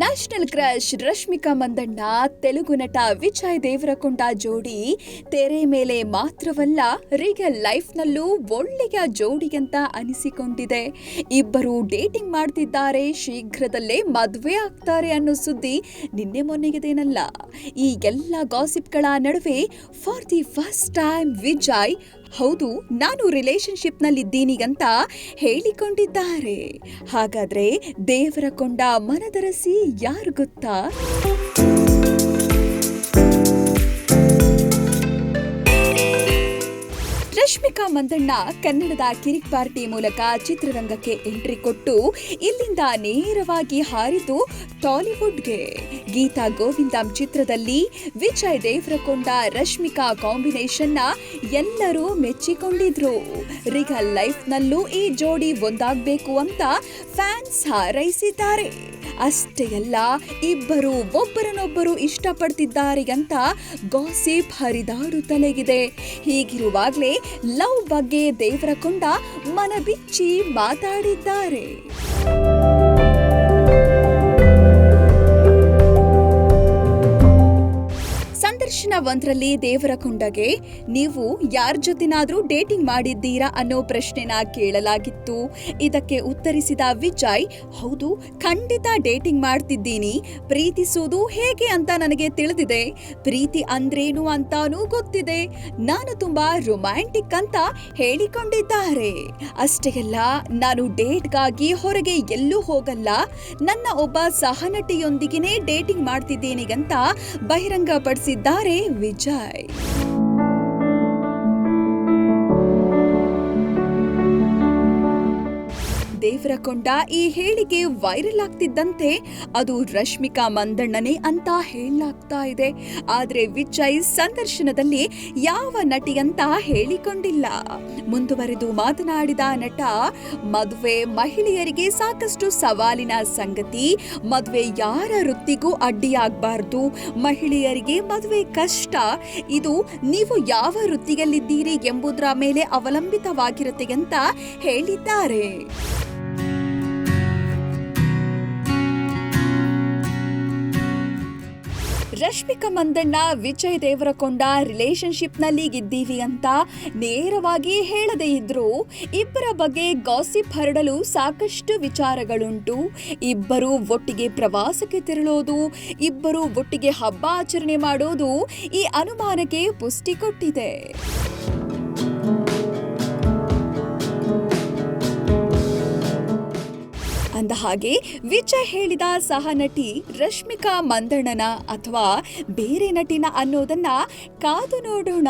National crush Rashmika Mandanna Telugu ನಟ ವಿಜಯ್ ದೇವರಕೊಂಡ ಜೋಡಿ ತೆರೆ ಮೇಲೆ ಮಾತ್ರವಲ್ಲ ರಿಯಲ್ ಲೈಫ್ನಲ್ಲೂ ಒಳ್ಳೆಯ ಜೋಡಿ ಅಂತ ಅನಿಸಿಕೊಂಡಿದೆ. ಇಬ್ಬರು ಡೇಟಿಂಗ್ ಮಾಡ್ತಿದ್ದಾರೆ, ಶೀಘ್ರದಲ್ಲೇ ಮದುವೆ ಆಗ್ತಾರೆ ಅನ್ನೋ ಸುದ್ದಿ ನಿನ್ನೆ ಮೊನ್ನೆಗೆದೇನಲ್ಲ. ಈ ಎಲ್ಲ ಗಾಸಿಪ್ಗಳ ನಡುವೆ for the first time Vijay ಹೌದು ನಾನು ರಿಲೇಶನ್ಶಿಪ್ನಲ್ಲಿದ್ದೀನಿ ಅಂತ ಹೇಳಿಕೊಂಡಿದ್ದಾರೆ. ಹಾಗಾದ್ರೆ ದೇವರ ಕೊಂಡ ಮನದರಸಿ ಯಾರು ಗೊತ್ತಾ? ಮಂದಣ್ಣ ಕನ್ನಡದ ಕಿರಿಕ್ ಪಾರ್ಟಿ ಮೂಲಕ ಚಿತ್ರರಂಗಕ್ಕೆ ಎಂಟ್ರಿ ಕೊಟ್ಟು ಇಲ್ಲಿಂದ ನೇರವಾಗಿ ಹಾರಿದು ಟಾಲಿವುಡ್ಗೆ. ಗೀತಾ ಗೋವಿಂದಂ ಚಿತ್ರದಲ್ಲಿ ವಿಜಯ್ ದೇವ್ರಕೊಂಡ ರಶ್ಮಿಕಾ ಕಾಂಬಿನೇಷನ್ನ ಎಲ್ಲರೂ ಮೆಚ್ಚಿಕೊಂಡಿದ್ರು. ರಿಗಲ್ ಲೈಫ್ನಲ್ಲೂ ಈ ಜೋಡಿ ಒಂದಾಗಬೇಕು ಅಂತ ಫ್ಯಾನ್ಸ್ ಹಾರೈಸಿದ್ದಾರೆ. ಅಷ್ಟೇ ಅಲ್ಲ ಇಬ್ಬರು ಒಬ್ಬರನ್ನೊಬ್ಬರು ಇಷ್ಟಪಡ್ತಿದ್ದಾರೆ ಅಂತ ಗಾಸಿಪ್ ತಲೆಗಿದೆ. ಹೀಗಿರುವಾಗಲೇ ಲವ್ ಬಗ್ಗೆ ದೇವರಕೊಂಡ ಮನಬಿಚ್ಚಿ ಮಾತಾಡಿದ್ದಾರೆ. ಸಂದರ್ಶನ ಒಂದರಲ್ಲಿ ದೇವರಕೊಂಡಗೆ ನೀವು ಯಾರ ಜೊತೆನಾದರೂ ಡೇಟಿಂಗ್ ಮಾಡಿದ್ದೀರಾ ಅನ್ನೋ ಪ್ರಶ್ನೆನ ಕೇಳಲಾಗಿತ್ತು. ಇದಕ್ಕೆ ಉತ್ತರಿಸಿದ ವಿಜಯ್, ಹೌದು, ಖಂಡಿತ ಡೇಟಿಂಗ್ ಮಾಡ್ತಿದ್ದೀನಿ. ಪ್ರೀತಿಸೋದು ಹೇಗೆ ಅಂತ ನನಗೆ ತಿಳಿದಿದೆ. ಪ್ರೀತಿ ಅಂದ್ರೇನು ಅಂತಾನೂ ಗೊತ್ತಿದೆ. ನಾನು ತುಂಬಾ ರೊಮ್ಯಾಂಟಿಕ್ ಅಂತ ಹೇಳಿಕೊಂಡಿದ್ದಾರೆ. ಅಷ್ಟೇ ಅಲ್ಲ, ನಾನು ಡೇಟ್ಗಾಗಿ ಹೊರಗೆ ಎಲ್ಲೂ ಹೋಗಲ್ಲ. ನನ್ನ ಒಬ್ಬ ಸಹನಟಿಯೊಂದಿಗೆ ಡೇಟಿಂಗ್ ಮಾಡ್ತಿದ್ದೀನಿ ಅಂತ ಬಹಿರಂಗಪಡಿಸಿದ್ದಾರೆ ವಿಜಯ್ ದೇವರಕೊಂಡ ಈ ಹೇಳಿಕೆ ವೈರಲ್ ಆಗ್ತಿದ್ದಂತೆ ಅದು ರಶ್ಮಿಕಾ ಮಂದಣ್ಣನೇ ಅಂತ ಹೇಳಲಾಗ್ತಾ ಇದೆ. ಆದರೆ ವಿಜಯ್ ಸಂದರ್ಶನದಲ್ಲಿ ಯಾವ ನಟಿ ಅಂತ ಹೇಳಿಕೊಂಡಿಲ್ಲ. ಮುಂದುವರೆದು ಮಾತನಾಡಿದ ನಟ, ಮದುವೆ ಮಹಿಳೆಯರಿಗೆ ಸಾಕಷ್ಟು ಸವಾಲಿನ ಸಂಗತಿ, ಮದುವೆ ಯಾರ ವೃತ್ತಿಗೂ ಅಡ್ಡಿಯಾಗಬಾರ್ದು, ಮಹಿಳೆಯರಿಗೆ ಮದುವೆ ಕಷ್ಟ, ಇದು ನೀವು ಯಾವ ವೃತ್ತಿಯಲ್ಲಿದ್ದೀರಿ ಎಂಬುದರ ಮೇಲೆ ಅವಲಂಬಿತವಾಗಿರುತ್ತೆ ಅಂತ ಹೇಳಿದ್ದಾರೆ. ರಶ್ಮಿಕಾ ಮಂದಣ್ಣ ವಿಜಯ್ ದೇವರಕೊಂಡ ರಿಲೇಶನ್ಶಿಪ್ನಲ್ಲಿ ಇದ್ದೀವಿ ಅಂತ ನೇರವಾಗಿ ಹೇಳದೇ ಇದ್ರು. ಇಬ್ಬರ ಬಗ್ಗೆ ಗಾಸಿಪ್ ಹರಡಲು ಸಾಕಷ್ಟು ವಿಚಾರಗಳುಂಟು. ಇಬ್ಬರು ಒಟ್ಟಿಗೆ ಪ್ರವಾಸಕ್ಕೆ ತೆರಳೋದು, ಇಬ್ಬರು ಒಟ್ಟಿಗೆ ಹಬ್ಬ ಆಚರಣೆ ಮಾಡೋದು ಈ ಅನುಮಾನಕ್ಕೆ ಪುಷ್ಟಿ ಕೊಟ್ಟಿದೆ. ಹಾಗೆ ವಿಜಯ್ ಹೇಳಿದ ಸಹ ನಟಿ ರಶ್ಮಿಕಾ ಮಂದಣ್ಣನ ಅಥವಾ ಬೇರೆ ನಟಿನ ಅನ್ನೋದನ್ನ ಕಾದು ನೋಡೋಣ.